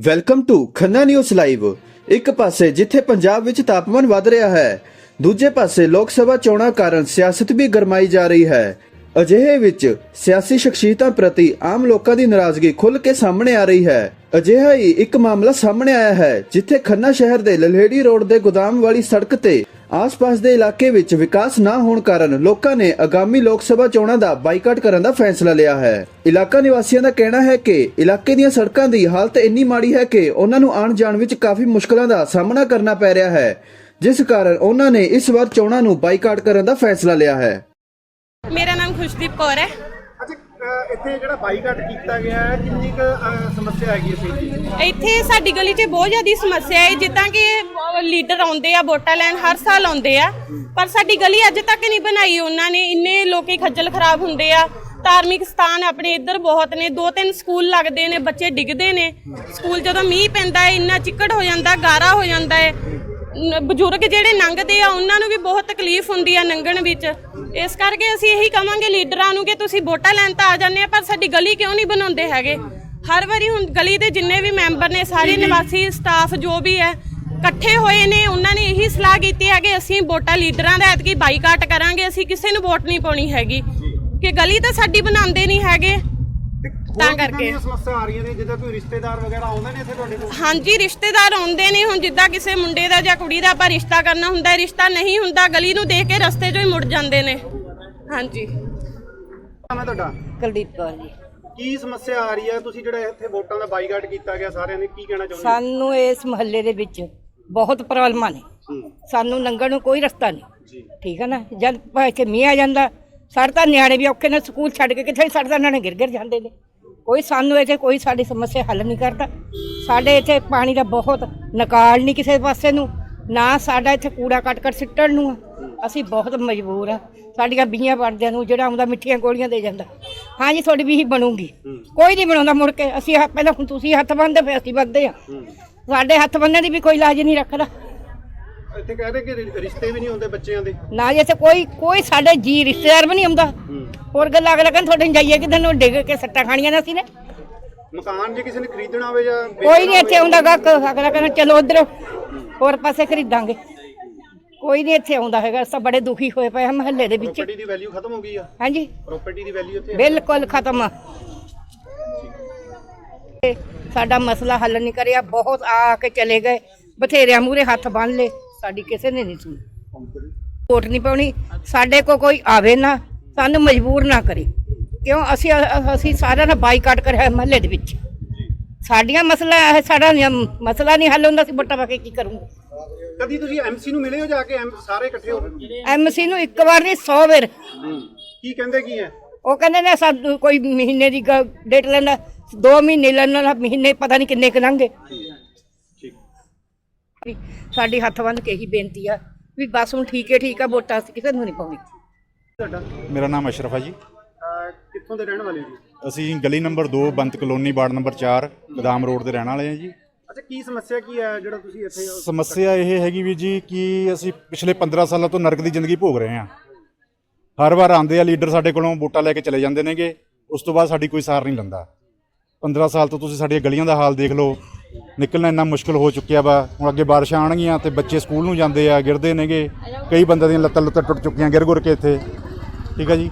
Welcome to Khanna news live ਇੱਕ ਪਾਸੇ ਜਿੱਥੇ ਪੰਜਾਬ ਵਿੱਚ ਤਾਪਮਾਨ ਵਧ ਰਿਹਾ ਹੈ, ਦੂਜੇ ਪਾਸੇ ਲੋਕ ਸਭਾ ਚੋਣਾਂ ਕਾਰਨ ਸਿਆਸਤ ਵੀ ਗਰਮਾਈ ਜਾ ਰਹੀ ਹੈ। ਅਜਿਹੇ ਵਿੱਚ ਸਿਆਸੀ ਸ਼ਖਸੀਅਤਾਂ ਪ੍ਰਤੀ ਆਮ ਲੋਕਾਂ ਦੀ ਨਾਰਾਜ਼ਗੀ ਖੁੱਲ ਕੇ ਸਾਹਮਣੇ ਆ ਰਹੀ ਹੈ। ਅਜਿਹਾ ਹੀ ਇੱਕ ਮਾਮਲਾ ਸਾਹਮਣੇ ਆਇਆ ਹੈ, ਜਿੱਥੇ ਖੰਨਾ ਸ਼ਹਿਰ ਦੇ ਲਲਹੇੜੀ ਰੋਡ ਦੇ ਗੋਦਾਮ ਵਾਲੀ ਸੜਕ ਤੇ ਆਸ-ਪਾਸ ਦੇ ਇਲਾਕੇ ਵਿੱਚ ਵਿਕਾਸ ਨਾ ਹੋਣ ਕਾਰਨ ਲੋਕਾਂ ਨੇ ਆਗਾਮੀ ਲੋਕ ਸਭਾ ਚੋਣਾਂ ਦਾ ਬਾਈਕਾਟ ਕਰਨ ਦਾ ਫੈਸਲਾ ਲਿਆ ਹੈ। ਇਲਾਕਾ ਨਿਵਾਸੀਆਂ ਦਾ ਕਹਿਣਾ ਹੈ ਕਿ ਇਲਾਕੇ ਦੀਆਂ ਸੜਕਾਂ ਦੀ ਹਾਲਤ ਇੰਨੀ ਮਾੜੀ ਹੈ ਕਿ ਉਹਨਾਂ ਨੂੰ ਆਉਣ ਜਾਣ ਵਿੱਚ ਕਾਫੀ ਮੁਸ਼ਕਲਾਂ ਦਾ ਸਾਹਮਣਾ ਕਰਨਾ ਪੈ ਰਿਹਾ ਹੈ, ਜਿਸ ਕਾਰਨ ਉਹਨਾਂ ਨੇ ਇਸ ਵਾਰ ਚੋਣਾਂ ਨੂੰ ਬਾਈਕਾਟ ਕਰਨ ਦਾ ਫੈਸਲਾ ਲਿਆ ਹੈ। ਮੇਰਾ ਨਾਮ ਖੁਸ਼ਦੀਪ ਕੌਰ ਹੈ। ਇੱਥੇ ਜਿਹੜਾ ਬਾਈਕਾਟ ਕੀਤਾ ਗਿਆ ਹੈ, ਕਿੰਨੀ ਕੁ ਸਮੱਸਿਆ ਹੈਗੀ ਇਸ ਇੱਥੇ ਸਾਡੀ ਗਲੀ 'ਚ ਬਹੁਤ ਜ਼ਿਆਦਾ ਸਮੱਸਿਆ ਹੈ, ਜਿੱਦਾਂ ਕਿ ਲੀਡਰ ਆਉਂਦੇ ਆ, ਵੋਟਾਂ ਲੈਣ ਹਰ ਸਾਲ ਆਉਂਦੇ ਆ। ਪਰ ਸਾਡੀ ਗਲੀ ਅੱਜ ਤੱਕ ਨਹੀਂ ਬਣਾਈ ਉਹਨਾਂ ਨੇ, ਇੰਨੇ ਲੋਕੀ ਖੱਜਲ ਖਰਾਬ ਹੁੰਦੇ ਆ। ਧਾਰਮਿਕ ਸਥਾਨ ਆਪਣੇ ਇੱਧਰ ਬਹੁਤ ਨੇ, ਦੋ ਤਿੰਨ ਸਕੂਲ ਲੱਗਦੇ ਨੇ, ਬੱਚੇ ਡਿੱਗਦੇ ਨੇ। ਸਕੂਲ ਜਦੋਂ ਮੀਂਹ ਪੈਂਦਾ ਹੈ, ਇੰਨਾ ਚਿੱਕੜ ਹੋ ਜਾਂਦਾ, ਗਾਰਾ ਹੋ ਜਾਂਦਾ ਹੈ। ਬਜ਼ੁਰਗ ਜਿਹੜੇ ਲੰਘਦੇ ਆ ਉਹਨਾਂ ਨੂੰ ਵੀ ਬਹੁਤ ਤਕਲੀਫ ਹੁੰਦੀ ਆ ਲੰਘਣ ਵਿੱਚ। ਇਸ ਕਰਕੇ ਅਸੀਂ ਇਹੀ ਕਵਾਂਗੇ ਲੀਡਰਾਂ ਨੂੰ ਕਿ ਤੁਸੀਂ ਵੋਟਾਂ ਲੈਣ ਤਾਂ ਆ ਜਾਂਦੇ ਆ ਪਰ ਸਾਡੀ ਗਲੀ ਕਿਉਂ ਨਹੀਂ ਬਣਾਉਂਦੇ ਹੈਗੇ? ਹਰ ਵਾਰੀ ਹੁਣ ਗਲੀ ਦੇ ਜਿੰਨੇ ਵੀ ਮੈਂਬਰ ਨੇ ਸਾਰੇ ਨਿਵਾਸੀ ਸਟਾਫ ਜੋ ਵੀ ਹੈ ਇਕੱਠੇ ਹੋਏ ਨੇ ਉਹਨਾਂ ਨੇ ਇਹੀ ਸਲਾਹ ਕੀਤੀ ਹੈ ਕਿ ਅਸੀਂ ਵੋਟਾਂ ਲੀਡਰਾਂ ਦਾ ਐਤਕੀ ਬਾਈਕਾਟ ਕਰਾਂਗੇ ਅਸੀਂ ਕਿਸੇ ਨੂੰ ਵੋਟ ਨਹੀਂ ਪਾਉਣੀ ਹੈਗੀ। ਕਿ ਗਲੀ ਤਾਂ ਸਾਡੀ ਬਣਾਉਂਦੇ ਨਹੀਂ ਹੈਗੇ ਤੇ ਕਰਕੇ। ਸਮੱਸਿਆ ਆ ਰਹੀਆਂ ਨੇ? ਜਿੱਦਾਂ ਕੋਈ ਰਿਸ਼ਤੇਦਾਰ ਵਗੈਰਾ ਆਉਂਦੇ ਨੇ ਇੱਥੇ ਤੁਹਾਡੇ ਕੋਲ? ਹਾਂਜੀ ਰਿਸ਼ਤੇਦਾਰ ਆਉਂਦੇ ਨੇ ਹੁਣ ਜਿੱਦਾਂ ਕਿਸੇ ਮੁੰਡੇ ਦਾ ਜਾਂ ਕੁੜੀ ਦਾ ਆਪਾਂ ਰਿਸ਼ਤਾ ਕਰਨਾ ਹੁੰਦਾ ਹੈ ਰਿਸ਼ਤਾ ਨਹੀਂ ਹੁੰਦਾ ਗਲੀ ਨੂੰ ਦੇਖ ਕੇ ਰਸਤੇ 'ਚੋਂ ਹੀ ਮੁੜ ਜਾਂਦੇ ਨੇ। ਹਾਂਜੀ। ਮੈਂ ਤੁਹਾਡਾ? ਕੁਲਦੀਪ ਕੌਰ ਜੀ। ਕੀ ਸਮੱਸਿਆ ਆ ਰਹੀ ਹੈ? ਤੁਸੀਂ ਜਿਹੜਾ ਇੱਥੇ ਵੋਟਾਂ ਦਾ ਬਾਈਕਾਟ ਕੀਤਾ ਗਿਆ ਸਾਰਿਆਂ ਨੇ ਕੀ ਕਹਿਣਾ ਚਾਹੁੰਦੇ ਸਾਨੂੰ ਇਸ ਮਹੱਲੇ ਦੇ ਵਿੱਚ ਬਹੁਤ ਪ੍ਰੋਬਲਮਾਂ ਨੇ। ਸਾਨੂੰ ਲੰਘਣ ਨੂੰ ਕੋਈ ਰਸਤਾ ਨਹੀਂ। ਜੀ। ਠੀਕ ਹੈ ਨਾ? ਜਦ ਇੱਥੇ ਮੀਂਹ ਆ ਜਾਂਦਾ ਸਾਡੇ ਤਾਂ ਨਿਆਣੇ ਵੀ ਔਖੇ ਨੇ ਸਕੂਲ ਛੱਡ ਕੇ ਕਿੱਥੇ ਸਾਡੇ ਤਾਂ ਨਿਆਣੇ ਗਿਰ ਗਿਰ ਜਾਂਦੇ ਨੇ। ਕੋਈ ਸਾਨੂੰ ਇੱਥੇ ਕੋਈ ਸਾਡੀ ਸਮੱਸਿਆ ਹੱਲ ਨਹੀਂ ਕਰਦਾ। ਸਾਡੇ ਇੱਥੇ ਪਾਣੀ ਦਾ ਬਹੁਤ ਨਿਕਾਲ ਨਹੀਂ ਕਿਸੇ ਪਾਸੇ ਨੂੰ। ਨਾ ਸਾਡਾ ਇੱਥੇ ਕੂੜਾ ਕੱਟ ਕੱਟ ਸਿੱਟਣ ਨੂੰ ਆ। ਅਸੀਂ ਬਹੁਤ ਮਜਬੂਰ ਆ। ਸਾਡੀਆਂ ਬੀਆਂ ਬਣਦਿਆਂ ਨੂੰ ਜਿਹੜਾ ਆਉਂਦਾ ਮਿੱਠੀਆਂ ਗੋਲੀਆਂ ਦੇ ਜਾਂਦਾ। ਹਾਂਜੀ ਤੁਹਾਡੀ ਵੀ ਹੀ। ਬਣੂਗੀ ਕੋਈ ਨਹੀਂ ਬਣਾਉਂਦਾ ਮੁੜ ਕੇ। ਅਸੀਂ ਆਹ ਪਹਿਲਾਂ ਹੁਣ ਤੁਸੀਂ ਹੱਥ ਬੰਨਦੇ ਫਿਰ ਅਸੀਂ ਬੰਨਦੇ ਆ। ਸਾਡੇ ਹੱਥ ਬੰਨਣ ਦੀ ਵੀ ਕੋਈ ਲਾਜ ਨਹੀਂ ਰੱਖਦਾ। ਇੱਥੇ ਕਹਿੰਦੇ ਕਿ ਰਿਸ਼ਤੇ ਵੀ ਨਹੀਂ ਹੁੰਦੇ ਬੱਚਿਆਂ ਦੇ। ਨਾ ਜੇ ਇੱਥੇ ਕੋਈ ਕੋਈ ਸਾਡੇ ਜੀ ਰਿਸ਼ਤੇਦਾਰ ਵੀ ਨਹੀਂ ਆਉਂਦਾ ਹੋਰ ਗੱਲਾਂ ਅਗਲਾ ਕਹਿੰਦਾ ਤੁਹਾਡੇ ਨੂੰ ਜਾਈਏ ਕਿ ਤੈਨੂੰ ਡਿੱਗ ਕੇ ਸੱਟਾਂ ਖਾਣੀਆਂ ਨੇ ਅਸੀਂ ਨੇ। ਮਕਾਨ ਜੇ ਕਿਸੇ ਨੇ ਖਰੀਦਣਾ ਹੋਵੇ ਜਾਂ ਕੋਈ ਨਹੀਂ ਇੱਥੇ ਆਉਂਦਾ ਗਾ ਅਗਲਾ ਕਹਿੰਦਾ ਚਲੋ ਉਧਰ ਹੋਰ ਪਾਸੇ ਖਰੀਦਾਂਗੇ। ਕੋਈ ਨਹੀਂ ਇੱਥੇ ਆਉਂਦਾ ਹੈਗਾ ਅਸੀਂ ਤਾਂ ਬੜੇ ਦੁਖੀ ਹੋਏ ਪਏ ਹਾਂ ਮਹੱਲੇ ਦੇ ਵਿੱਚ। ਪ੍ਰਾਪਰਟੀ ਦੀ ਵੈਲਿਊ ਖਤਮ ਹੋ ਗਈ ਆ? ਹਾਂਜੀ। ਪ੍ਰਾਪਰਟੀ ਦੀ ਵੈਲਿਊ ਇੱਥੇ ਬਿਲਕੁਲ ਖਤਮ। ਆ ਸਾਡਾ ਮਸਲਾ ਹੱਲ ਨਹੀਂ ਕਰਿਆ ਬਹੁਤ ਆ ਕੇ ਚਲੇ ਗਏ ਬਥੇਰਿਆਂ ਮੂਰੇ ਹੱਥ ਬੰਨ ਲਏ। ਸਾਡੀ ਕਿਸੇ ਨੇ ਨਹੀਂ ਸੁਣੀ। ਵੋਟ ਨਹੀਂ ਪਾਉਣੀ। ਸਾਡੇ ਕੋ ਕੋਈ ਆਵੇ ਨਾ ਸਾਨੂੰ ਮਜਬੂਰ ਨਾ ਕਰੇ। ਕਿਉਂ? ਅਸੀਂ ਅਸੀਂ ਸਾਰਿਆਂ ਦਾ ਬਾਈਕਾਟ ਕਰਿਆ ਮਹੱਲੇ ਦੇ ਵਿੱਚ। ਸਾਡੀਆਂ ਮਸਲਾ ਹੈ ਸਾਡਾ ਮਸਲਾ ਨਹੀਂ ਹੱਲ ਹੁੰਦਾ ਅਸੀਂ ਵੋਟਾਂ ਪਾ ਕੇ ਕੀ ਕਰੂੰਗੇ? ਕਦੀ ਤੁਸੀਂ ਐਮਸੀ ਨੂੰ ਮਿਲੇ ਹੋ ਜਾ ਕੇ? ਸਾਰੇ ਇਕੱਠੇ ਹੋ? ਐਮਸੀ ਨੂੰ ਇੱਕ ਵਾਰ ਨਹੀਂ 100 ਵਾਰ। ਕੀ ਕਹਿੰਦੇ ਕੀ ਹੈ? ਉਹ ਕਹਿੰਦੇ ਨੇ ਸਾਨੂੰ ਕੋਈ ਮਹੀਨੇ ਦੀ ਡੇਟ ਲੈਣਾ 2 ਮਹੀਨੇ ਲੈਣਾ ਮਹੀਨੇ ਪਤਾ ਨਹੀਂ ਕਿੰਨੇ ਕੁ ਲੰਘੇ। ਠੀਕ ਵੀ ਸਾਡੀ ਹੱਥ ਬੰਨ ਕੇ ਹੀ ਬੇਨਤੀ ਆ ਵੀ ਬਸ ਹੁਣ ਠੀਕ ਹੈ ਠੀਕ ਆ ਵੋਟਾਂ ਅਸੀਂ ਕਿਸੇ ਨੂੰ ਨਹੀਂ ਪਾਉਣੀ ਤੁਹਾਡਾ? ਮੇਰਾ ਨਾਮ ਅਸ਼ਰਫ ਹੈ ਜੀ। ਅਹ, ਕਿੱਥੋਂ ਦੇ ਰਹਿਣ ਵਾਲੇ ਜੀ? ਅਸੀਂ ਗਲੀ number 2 Bant colony ward number 4 Gadam road ਦੇ ਰਹਿਣ ਵਾਲੇ ਹਾਂ ਜੀ। ਅੱਛਾ ਕੀ ਸਮੱਸਿਆ ਕੀ ਹੈ ਜਿਹੜਾ ਤੁਸੀਂ ਇੱਥੇ ਸਮੱਸਿਆ ਇਹ ਹੈਗੀ ਵੀ ਜੀ ਕਿ ਅਸੀਂ ਪਿਛਲੇ 15 ਸਾਲਾਂ ਤੋਂ ਨਰਕ ਦੀ ਜ਼ਿੰਦਗੀ ਭੋਗ ਰਹੇ ਹਾਂ। ਹਰ ਵਾਰ ਆਉਂਦੇ ਆ ਲੀਡਰ ਸਾਡੇ ਕੋਲੋਂ ਵੋਟਾਂ ਲੈ ਕੇ ਚਲੇ ਜਾਂਦੇ ਨੇਗੇ ਉਸ ਤੋਂ ਬਾਅਦ ਸਾਡੀ ਕੋਈ ਸਾਰ ਨਹੀਂ ਲੈਂਦਾ। 15 ਸਾਲ ਤੋਂ ਤੁਸੀਂ ਸਾਡੀਆਂ ਗਲੀਆਂ ਦਾ ਹਾਲ ਦੇਖ ਲਓ ਨਿਕਲਣਾ ਇੰਨਾ ਮੁਸ਼ਕਲ ਹੋ ਚੁੱਕਿਆ ਵਾ। ਹੁਣ ਅੱਗੇ ਬਾਰਿਸ਼ਾਂ ਆਣਗੀਆਂ ਤੇ ਬੱਚੇ ਸਕੂਲ ਨੂੰ ਜਾਂਦੇ ਆ, ਗਿਰਦੇ ਨੇਗੇ। ਕਈ ਬੰਦਿਆਂ ਦੀਆਂ ਲੱਤਾਂ ਲੁੱਤਾਂ ਟੁੱਟ ਚੁੱਕੀਆਂ ਗਿਰ ਗੁਰ ਕੇ ਇੱਥੇ। ਠੀਕ ਹੈ ਜੀ?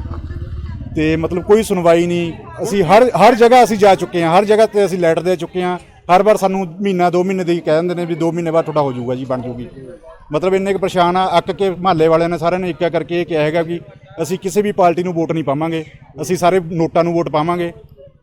ਤੇ ਮਤਲਬ ਕੋਈ ਸੁਣਵਾਈ ਨਹੀਂ। ਅਸੀਂ ਹਰ ਹਰ ਜਗ੍ਹਾ ਅਸੀਂ ਜਾ ਚੁੱਕੇ ਹਾਂ। ਹਰ ਜਗ੍ਹਾ ਤੇ ਅਸੀਂ ਲੈਟਰ ਦੇ ਚੁੱਕੇ ਹਾਂ। ਹਰ ਵਾਰ ਸਾਨੂੰ ਮਹੀਨਾ 2 ਮਹੀਨੇ ਦੀ ਕਹਿ ਦਿੰਦੇ ਨੇ ਵੀ 2 ਮਹੀਨੇ ਬਾਅਦ ਤੁਹਾਡਾ ਹੋ ਜਾਊਗਾ ਜੀ, ਬਣ ਜਾਊਗੀ। ਮਤਲਬ ਇੰਨੇ ਕੁ ਪਰੇਸ਼ਾਨ ਆ। ਅੱਕ ਕੇ ਮਹੱਲੇ ਵਾਲਿਆਂ ਨੇ ਸਾਰਿਆਂ ਨੇ ਇੱਕਾ ਕਰਕੇ ਇਹ ਕਿਹਾ ਹੈਗਾ ਵੀ ਅਸੀਂ ਕਿਸੇ ਵੀ ਪਾਰਟੀ ਨੂੰ ਵੋਟ ਨਹੀਂ ਪਾਵਾਂਗੇ। ਅਸੀਂ ਸਾਰੇ ਨੋਟਾਂ ਨੂੰ ਵੋਟ ਪਾਵਾਂਗੇ।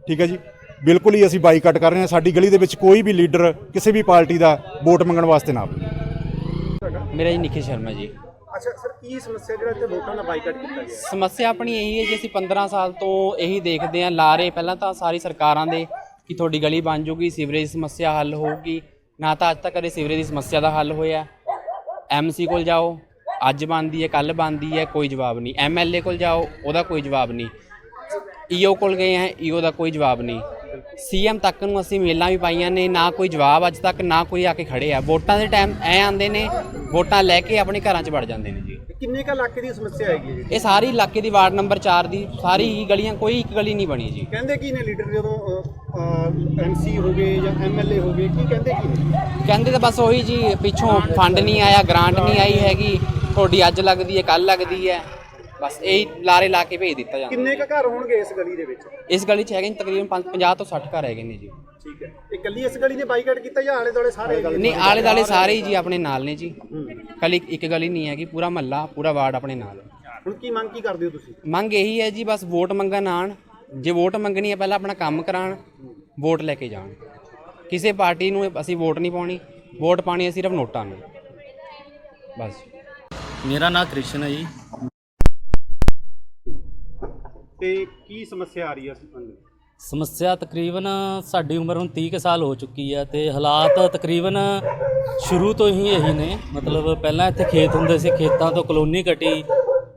ਠੀਕ ਹੈ ਜੀ? ਬਿਲਕੁਲ ਹੀ ਅਸੀਂ ਬਾਈਕਾਟ ਕਰ ਰਹੇ ਹਾਂ। ਸਾਡੀ ਗਲੀ ਦੇ ਵਿੱਚ ਕੋਈ ਵੀ ਲੀਡਰ ਕਿਸੇ ਵੀ ਪਾਰਟੀ ਦਾ ਵੋਟ ਮੰਗਣ ਵਾਸਤੇ ਨਾ ਆਵੇ। ਮੇਰਾ ਜੀ ਨਿਖਿਲ ਸ਼ਰਮਾ ਜੀ। ਅੱਛਾ ਸਰ ਕੀ ਸਮੱਸਿਆ ਜਿਹੜਾ ਇੱਥੇ ਵੋਟਾਂ ਦਾ ਬਾਈਕਾਟ ਕੀਤਾ ਗਿਆ? ਸਮੱਸਿਆ ਆਪਣੀ ਇਹੀ ਹੈ ਜੀ ਅਸੀਂ 15 ਸਾਲ ਤੋਂ ਇਹੀ ਦੇਖਦੇ ਆਂ ਲਾਰੇ ਪਹਿਲਾਂ ਤਾਂ ਸਾਰੀ ਸਰਕਾਰਾਂ ਦੇ ਕਿ ਤੁਹਾਡੀ ਗਲੀ ਬਣ ਜੂਗੀ ਸੀਵਰੇਜ ਦੀ ਸਮੱਸਿਆ ਹੱਲ ਹੋਊਗੀ। ਨਾ ਤਾਂ ਅੱਜ ਤੱਕ ਕਦੇ ਸੀਵਰੇਜ ਦੀ ਸਮੱਸਿਆ ਦਾ ਹੱਲ ਹੋਇਆ। ਐਮਸੀ ਕੋਲ ਜਾਓ ਅੱਜ ਬਣਦੀ ਹੈ ਕੱਲ ਬਣਦੀ ਹੈ ਕੋਈ ਜਵਾਬ ਨਹੀਂ। ਐਮਐਲਏ ਕੋਲ ਜਾਓ ਉਹਦਾ ਕੋਈ ਜਵਾਬ ਨਹੀਂ। ਈਓ ਕੋਲ ਗਏ ਹੈ ਈਓ ਦਾ ਕੋਈ ਜਵਾਬ ਨਹੀਂ। ਸੀਐਮ ਤੱਕ ਨੂੰ ਅਸੀਂ ਮੇਲਾਂ ਵੀ ਪਾਈਆਂ ਨੇ ਨਾ ਕੋਈ ਜਵਾਬ ਅੱਜ ਤੱਕ ਨਾ ਕੋਈ ਆ ਕੇ ਖੜੇ ਆ। ਵੋਟਾਂ ਦੇ ਟਾਈਮ ਐ ਆਉਂਦੇ ਨੇ ਵੋਟਾਂ ਲੈ ਕੇ ਆਪਣੇ ਘਰਾਂ 'ਚ ਵੜ ਜਾਂਦੇ ਨੇ ਜੀ। ਕਿੰਨੇ ਕ ਇਲਾਕੇ ਦੀ ਸਮੱਸਿਆ ਹੈਗੀ ਜੀ? ਇਹ ਸਾਰੀ ਇਲਾਕੇ ਦੀ ਵਾਰਡ ਨੰਬਰ 4 ਦੀ ਸਾਰੀ ਹੀ ਗਲੀਆਂ ਕੋਈ ਇੱਕ ਗਲੀ ਨਹੀਂ ਬਣੀ ਜੀ। ਕਹਿੰਦੇ ਕੀ ਨੇ ਲੀਡਰ ਜਦੋਂ ਐਮਸੀ ਹੋ ਗਏ ਜਾਂ ਐਮਐਲਏ ਹੋ ਗਏ ਕੀ ਕਹਿੰਦੇ ਕੀ ਨੇ? ਕਹਿੰਦੇ ਤਾਂ ਬਸ ਉਹੀ ਜੀ ਪਿੱਛੋਂ ਫੰਡ ਨਹੀਂ ਆਇਆ ਗ੍ਰਾਂਟ ਨਹੀਂ ਆਈ ਹੈਗੀ ਤੁਹਾਡੀ ਅੱਜ ਲੱਗਦੀ ਹੈ ਕੱਲ ਲੱਗਦੀ ਹੈ। ਬਸ ਇਹੀ ਲਾਰੇ ਲਾ ਕੇ ਭੇਜ ਦਿੱਤਾ ਜਾਂਦਾ। ਕਿੰਨੇ ਕ ਘਰ ਹੋਣਗੇ ਇਸ ਗਲੀ ਦੇ ਵਿੱਚ? ਇਸ ਗਲੀ 'ਚ ਹੈਗੇ ਨੇ ਤਕਰੀਬਨ ਪੰਜ- 50 ਤੋਂ 60 ਘਰ ਹੈਗੇ ਨੇ ਜੀ। ਠੀਕ ਹੈ। ਇਹ ਕੱਲੀ ਇਸ ਗਲੀ ਨੇ ਬਾਈਕਾਟ ਕੀਤਾ ਜਾਂ ਆਲੇ ਦੁਆਲੇ ਸਾਰੇ? ਨਹੀਂ ਆਲੇ ਦਾਲੇ ਸਾਰੇ ਹੀ ਜੀ ਆਪਣੇ ਨਾਲ ਨੇ ਜੀ। ਕੱਲ ਇੱਕ ਇੱਕ ਗਲੀ ਨਹੀਂ ਹੈਗੀ ਪੂਰਾ ਮਹੱਲਾ ਪੂਰਾ ਵਾਰਡ ਆਪਣੇ ਨਾਲ। ਹੈ ਹੁਣ ਕੀ ਮੰਗ ਕੀ ਕਰਦੇ ਹੋ ਤੁਸੀਂ? ਮੰਗ ਇਹੀ ਹੈ ਜੀ ਬਸ ਵੋਟ ਮੰਗਣ ਆਣ ਜੇ ਵੋਟ ਮੰਗਣੀ ਹੈ ਪਹਿਲਾਂ ਆਪਣਾ ਕੰਮ ਕਰਾਣ ਵੋਟ ਲੈ ਕੇ ਜਾਣ। ਕਿਸੇ ਪਾਰਟੀ ਨੂੰ ਅਸੀਂ ਵੋਟ ਨਹੀਂ ਪਾਉਣੀ ਵੋਟ ਪਾਣੀ ਹੈ ਸਿਰਫ ਨੋਟਾਂ ਨੂੰ। ਬਸ। ਮੇਰਾ ਨਾਮ ਕ੍ਰਿਸ਼ਨ ਹੈ ਜੀ। ਤੇ ਕੀ ਸਮੱਸਿਆ ਆ ਰਹੀ ਹੈ ਇਸ ਸੰਬੰਧ ਵਿੱਚ? ਸਮੱਸਿਆ ਤਕਰੀਬਨ ਸਾਡੀ ਉਮਰ ਹੁਣ 30 ਕੁ ਸਾਲ ਹੋ ਚੁੱਕੀ ਹੈ ਤੇ ਹਾਲਾਤ ਤਕਰੀਬਨ ਸ਼ੁਰੂ ਤੋਂ ਹੀ ਇਹੀ ਨੇ। ਮਤਲਬ ਪਹਿਲਾਂ ਇੱਥੇ ਖੇਤ ਹੁੰਦੇ ਸੀ ਖੇਤਾਂ ਤੋਂ ਕਲੋਨੀ ਕਟੀ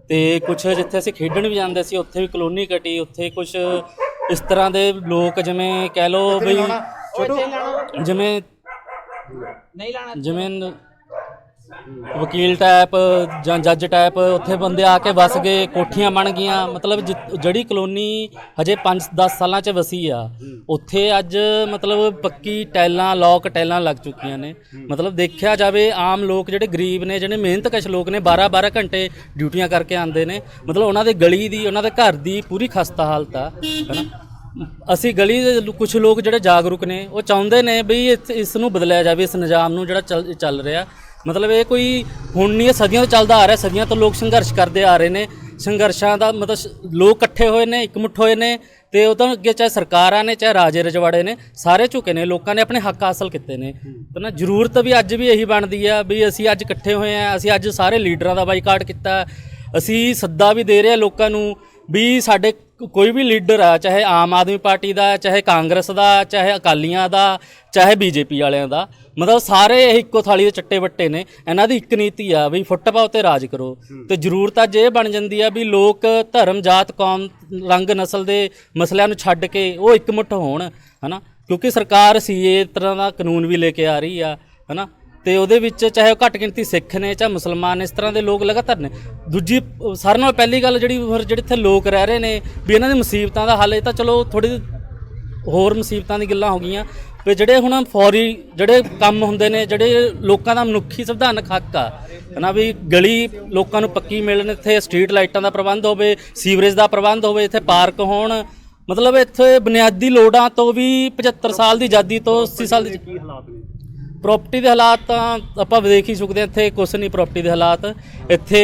ਤੇ ਕੁਝ ਜਿੱਥੇ ਅਸੀਂ ਖੇਡਣ ਵੀ ਜਾਂਦੇ ਸੀ ਉੱਥੇ ਵੀ ਕਲੋਨੀ ਕਟੀ ਉੱਥੇ ਕੁਝ ਇਸ ਤਰ੍ਹਾਂ ਦੇ ਲੋਕ ਜਿਵੇਂ ਕਹਿ ਲਓ ਬਈ ਜਿਵੇਂ ਜਿਵੇਂ ਨ- ਵਕੀਲ ਟਾਈਪ ਜਾਂ ਜੱਜ ਟਾਈਪ ਉੱਥੇ ਬੰਦੇ ਆ ਕੇ ਵਸ ਗਏ, ਕੋਠੀਆਂ ਬਣ ਗਈਆਂ। ਮਤਲਬ ਜਿ- ਜਿਹੜੀ ਕਲੋਨੀ ਹਜੇ 5-10 ਸਾਲਾਂ 'ਚ ਵਸੀ ਆ, ਉੱਥੇ ਅੱਜ ਮਤਲਬ ਪੱਕੀ ਟੈਲਾਂ ਲੋਕ ਟੈਲਾਂ ਲੱਗ ਚੁੱਕੀਆਂ ਨੇ। ਮਤਲਬ ਦੇਖਿਆ ਜਾਵੇ, ਆਮ ਲੋਕ ਜਿਹੜੇ ਗਰੀਬ ਨੇ, ਜਿਹੜੇ ਮਿਹਨਤਕਸ਼ ਲੋਕ ਨੇ 12-12 ਘੰਟੇ ਡਿਊਟੀਆਂ ਕਰਕੇ ਆਉਂਦੇ ਨੇ। ਮਤਲਬ ਉਹਨਾਂ ਦੇ ਗਲੀ ਦੀ, ਉਹਨਾਂ ਦੇ ਘਰ ਦੀ ਪੂਰੀ ਖਸਤਾ ਹਾਲਤ ਆ, ਹੈਨਾ? ਅਸੀਂ ਗਲੀ ਦੇ ਕੁਝ ਲੋਕ ਜਿਹੜੇ ਜਾਗਰੂਕ ਨੇ, ਉਹ ਚਾਹੁੰਦੇ ਨੇ ਵੀ ਇਸ ਇਸ ਨੂੰ ਬਦਲਿਆ ਜਾਵੇ, ਇਸ ਨਿਜ਼ਾਮ ਨੂੰ ਜਿਹੜਾ ਚੱਲ ਚੱਲ ਰਿਹਾ। ਮਤਲਬ ਇਹ ਕੋਈ ਹੁਣ ਨਹੀਂ, ਇਹ ਸਦੀਆਂ ਤੋਂ ਚੱਲਦਾ ਆ ਰਿਹਾ, ਸਦੀਆਂ ਤੋਂ ਲੋਕ ਸੰਘਰਸ਼ ਕਰਦੇ ਆ ਰਹੇ ਨੇ। ਸੰਘਰਸ਼ਾਂ ਦਾ ਮਤਲਬ ਸ- ਲੋਕ ਇਕੱਠੇ ਹੋਏ ਨੇ, ਇਕਮੁੱਠ ਹੋਏ ਨੇ ਤੇ ਉਹ ਤਾਂ ਅੱਗੇ ਚਾਹੇ ਸਰਕਾਰਾਂ ਨੇ, ਚਾਹੇ ਰਾਜੇ ਰਜਵਾੜੇ ਨੇ, ਸਾਰੇ ਝੁਕੇ ਨੇ, ਲੋਕਾਂ ਨੇ ਆਪਣੇ ਹੱਕ ਹਾਸਲ ਕੀਤੇ ਨੇ। ਤਾਂ ਨਾ ਜ਼ਰੂਰਤ ਵੀ ਅੱਜ ਵੀ ਇਹੀ ਬਣਦੀ ਆ ਵੀ ਅਸੀਂ ਅੱਜ ਇਕੱਠੇ ਹੋਏ ਆ, ਅਸੀਂ ਅੱਜ ਸਾਰੇ ਲੀਡਰਾਂ ਦਾ ਬਾਈਕਾਟ ਕੀਤਾ, ਅਸੀਂ ਸੱਦਾ ਵੀ ਦੇ ਰਹੇ ਆ ਲੋਕਾਂ ਨੂੰ ਵੀ ਸਾਡੇ ਕੋਈ ਵੀ ਲੀਡਰ ਆ ਚਾਹੇ ਆਮ ਆਦਮੀ ਪਾਰਟੀ ਦਾ ਚਾਹੇ ਕਾਂਗਰਸ ਦਾ ਚਾਹੇ ਅਕਾਲੀਆਂ ਦਾ ਚਾਹੇ ਬੀਜੇਪੀ ਵਾਲਿਆਂ ਦਾ ਮਤਲਬ ਸਾਰੇ ਇਹ ਇੱਕੋ ਥਾਲੀ ਦੇ ਚੱਟੇ ਵੱਟੇ ਨੇ। ਇਹਨਾਂ ਦੀ ਇੱਕ ਨੀਤੀ ਆ ਵੀ ਫੁੱਟ ਪਾਓ ਤੇ ਰਾਜ ਕਰੋ। ਤੇ ਜ਼ਰੂਰਤ ਅੱਜ ਇਹ ਬਣ ਜਾਂਦੀ ਆ ਵੀ ਲੋਕ ਧਰਮ ਜਾਤ ਕੌਮ ਰੰਗ ਨਸਲ ਦੇ ਮਸਲਿਆਂ ਨੂੰ ਛੱਡ ਕੇ ਉਹ ਇਕਮੁੱਠ ਹੋਣ ਹਨਾ? ਕਿਉਂਕਿ ਸਰਕਾਰ ਸੀਏ ਤਰ੍ਹਾਂ ਦਾ ਕਾਨੂੰਨ ਵੀ ਲੈ ਕੇ ਆ ਰਹੀ ਆ ਹਨਾ? ਤੇ ਉਹਦੇ ਵਿੱਚ ਚਾਹੇ ਉਹ ਘੱਟ ਗਿਣਤੀ ਸਿੱਖ ਨੇ ਚਾਹੇ ਮੁਸਲਮਾਨ ਨੇ, ਇਸ ਤਰ੍ਹਾਂ ਦੇ ਲੋਕ ਲਗਾਤਾਰ ਨੇ। ਦੂਜੀ, ਸਾਰਿਆਂ ਨਾਲੋਂ ਪਹਿਲੀ ਗੱਲ ਜਿਹੜੀ ਫਿਰ ਜਿਹੜੇ ਇੱਥੇ ਲੋਕ ਰਹਿ ਰਹੇ ਨੇ ਵੀ ਇਹਨਾਂ ਦੀ ਮੁਸੀਬਤਾਂ ਦਾ ਹੱਲ, ਇਹ ਤਾਂ ਚਲੋ ਥੋੜੀ ਹੋਰ ਮੁਸੀਬਤਾਂ ਦੀ ਗੱਲਾਂ ਹੋ ਗਈਆਂ। ਵੀ ਜਿਹੜੇ ਹੁਣ ਫੌਰੀ ਜਿਹੜੇ ਕੰਮ ਹੁੰਦੇ ਨੇ, ਜਿਹੜੇ ਲੋਕਾਂ ਦਾ ਮਨੁੱਖੀ ਸੰਵਿਧਾਨਕ ਹੱਕ ਆ, ਹਨਾ ਵੀ ਗਲੀ ਲੋਕਾਂ ਨੂੰ ਪੱਕੀ ਮਿਲਣ, ਇੱਥੇ ਸਟਰੀਟ ਲਾਈਟਾਂ ਦਾ ਪ੍ਰਬੰਧ ਹੋਵੇ, ਸੀਵਰੇਜ ਦਾ ਪ੍ਰਬੰਧ ਹੋਵੇ, ਇੱਥੇ ਪਾਰਕ ਹੋਣ, ਮਤਲਬ ਇੱਥੇ ਬੁਨਿਆਦੀ ਲੋੜਾਂ ਤੋਂ ਵੀ 75 ਸਾਲ ਦੀ ਆਜ਼ਾਦੀ ਤੋਂ 80 ਸਾਲ ਦੀ ਕੀ ਹਾਲਾਤ ਨੇ? ਪ੍ਰਾਪਰਟੀ ਦੇ ਹਾਲਾਤ ਤਾਂ ਆਪਾਂ ਦੇਖ ਹੀ ਸਕਦੇ ਹਾਂ ਇੱਥੇ ਕੁਛ ਨਹੀਂ ਪ੍ਰਾਪਰਟੀ ਦੇ ਹਾਲਾਤ ਇੱਥੇ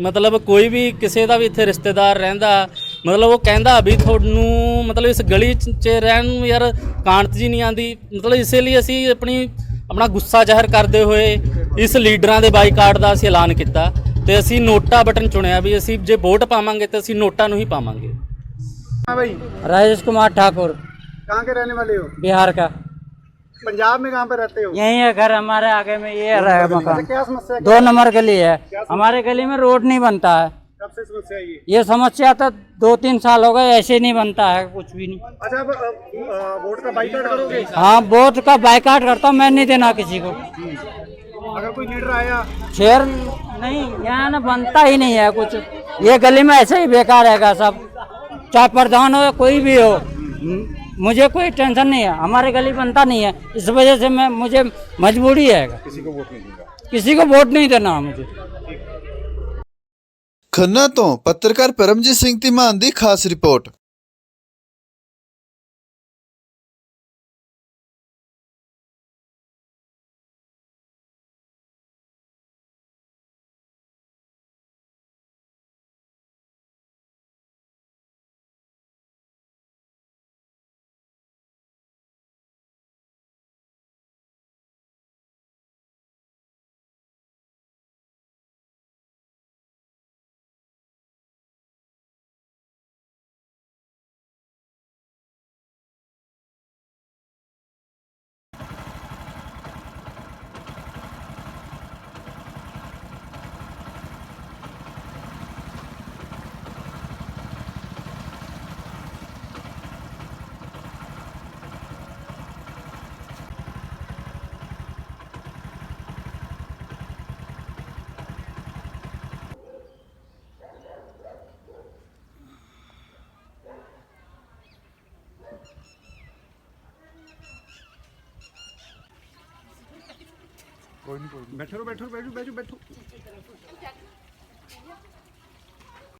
ਮਤਲਬ ਕੋਈ ਵੀ ਕਿਸੇ ਦਾ ਵੀ ਇੱਥੇ ਰਿਸ਼ਤੇਦਾਰ ਰਹਿੰਦਾ ਮਤਲਬ ਉਹ ਕਹਿੰਦਾ ਵੀ ਤੁਹਾਨੂੰ ਮਤਲਬ ਇਸ ਗਲੀ 'ਚ 'ਚ ਰਹਿਣ ਨੂੰ ਯਾਰ ਕਾਂਤ ਜੀ ਨਹੀਂ ਆਂਦੀ ਮਤਲਬ ਇਸੇ ਲਈ ਅਸੀਂ ਆਪਣੀ ਆਪਣਾ ਗੁੱਸਾ ਜ਼ਾਹਰ ਕਰਦੇ ਹੋਏ ਇਸ ਲੀਡਰਾਂ ਦੇ ਬਾਈਕਾਟ ਦਾ ਅਸੀਂ ਐਲਾਨ ਕੀਤਾ ਤੇ ਅਸੀਂ ਨੋਟਾ ਬਟਨ ਚੁਣਿਆ ਵੀ ਅਸੀਂ ਜੇ ਵੋਟ ਪਾਵਾਂਗੇ ਤੇ ਅਸੀਂ ਨੋਟਾਂ ਨੂੰ ਹੀ ਪਾਵਾਂਗੇ हाँ भाई राजेश कुमार ठाकुर कहाँ के रहने वाले हो बिहार का पंजाब में कहाँ पे रहते हो? यही है घर हमारे आगे में ये रहा मकान। क्या समस्या? दो नंबर गली है। हमारे गली में रोड नहीं बनता है। कब से समस्या ये? ये समस्या तो दो तीन साल हो गए ऐसे नहीं बनता है कुछ भी नहीं। अच्छा अब वोट का बाइकाट करोगे? हाँ वोट का बाइकाट करता हूँ मैं नहीं देना किसी को। अगर कोई लीडर आया? शेर नहीं यहाँ ना बनता ही नहीं है कुछ। ये गली में ऐसे ही बेकार रहेगा सब। चाहे प्रधान हो कोई भी हो। म- मुझे कोई टेंशन नहीं है हमारे गली बनता नहीं है इस वजह से मैं मुझे मजबूरी है किसी को वोट नहीं देना किसी को वोट नहीं देना मुझे ਖੰਨਾ ਤੋਂ ਪੱਤਰਕਾਰ ਪਰਮਜੀਤ ਸਿੰਘ ਧੀਮਾਨ ਦੀ ਖਾਸ ਰਿਪੋਰਟ ਬੈਠੋ ਬੈਠੋ ਬੈਠੋ ਬੈਠੋ ਬੈਠੋ